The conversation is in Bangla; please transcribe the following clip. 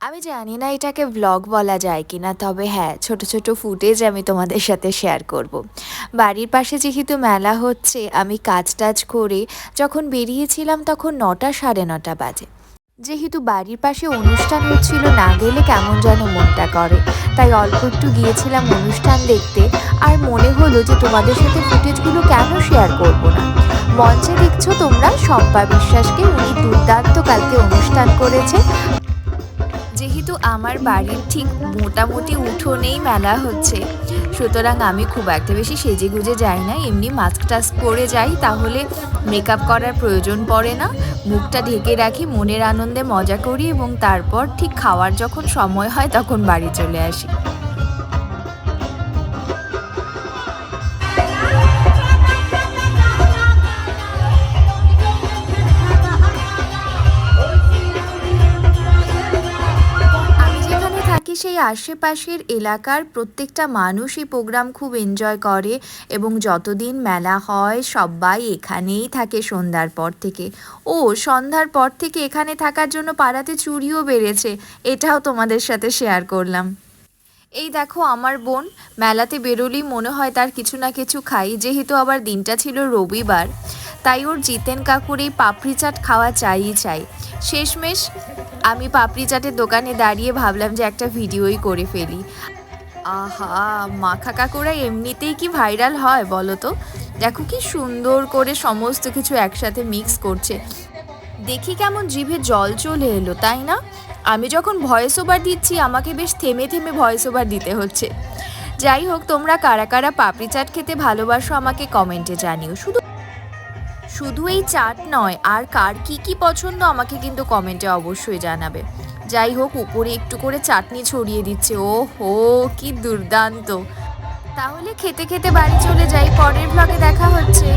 আমি জানি না এটাকে ভ্লগ বলা যায় কিনা, তবে হ্যাঁ ছোট ছোট ফুটেজ আমি তোমাদের সাথে শেয়ার করব। বাড়ির পাশে যেহেতু মেলা হচ্ছে, আমি কাজ টাজ করে যখন বেরিয়েছিলাম তখন নটা সাড়ে নটা বাজে। যেহেতু বাড়ির পাশে অনুষ্ঠান হচ্ছিল, না গেলে কেমন যেন মনটা করে। তাই অল্প একটু গিয়েছিলাম অনুষ্ঠান দেখতে, আর মনে হলো যে তোমাদের সাথে ফুটেজগুলো কেন শেয়ার করব না। মঞ্চে দেখছ তোমরা, শম্পা বিশ্বাসকে, উনি দুর্দান্ত কালকে অনুষ্ঠান করেছে। যেহেতু আমার বাড়ির ঠিক মোটামুটি উঠোনেই মেলা হচ্ছে, সুতরাং আমি খুব একটা বেশি সেজে গুজে যাই না। এমনি মাস্ক টাস্ক পরে যাই, তাহলে মেকআপ করার প্রয়োজন পড়ে না। মুখটা ঢেকে রাখি, মনের আনন্দে মজা করি এবং তারপর ঠিক খাওয়ার যখন সময় হয়, তখন বাড়ি চলে আসি। সেই আশেপাশের এলাকার প্রত্যেকটা মানুষ এই প্রোগ্রাম খুব এনজয় করে এবং যতদিন মেলা হয়, সবাই এখানেই থাকে সন্ধ্যার পর থেকে। ও, সন্ধ্যার পর থেকে এখানে থাকার জন্য পাড়াতে চুরিও বেড়েছে, এটাও তোমাদের সাথে শেয়ার করলাম। এই দেখো, আমার বোন, মেলাতে বেরোলেই মনে হয় তার কিছু না কিছু খাই, যেহেতু আবার দিনটা ছিল রবিবার, তাই ওর জিতেন কাকুর এই পাপড়ি চাট খাওয়া চাইই চাই। শেষমেশ আমি পাপড়ি চাটের দোকানে দাঁড়িয়ে ভাবলাম যে একটা ভিডিওই করে ফেলি। আহা, মাখা কাকুরা এমনিতেই কি ভাইরাল হয় বলো তো? দেখো কি সুন্দর করে সমস্ত কিছু একসাথে মিক্স করছে। দেখি কেমন জিভে জল চলে এলো, তাই না? আমি যখন ভয়েস ওভার দিচ্ছি, আমাকে বেশ থেমে থেমে ভয়েস ওভার দিতে হচ্ছে। যাই হোক, তোমরা কারা কারা পাপড়ি চাট খেতে ভালোবাসো আমাকে কমেন্টে জানিও। শুধু শুধু এই চাট নয়, আর কার কি কি পছন্দ আমাকে কিন্তু কমেন্টে অবশ্যই জানাবে। যাই হোক, উপরে একটু করে চাটনি ছড়িয়ে দিচ্ছে। ও হো কি দুর্দান্ত। তাহলে খেতে খেতে বাড়ি চলে যাই, পরের ব্লগে দেখা হচ্ছে।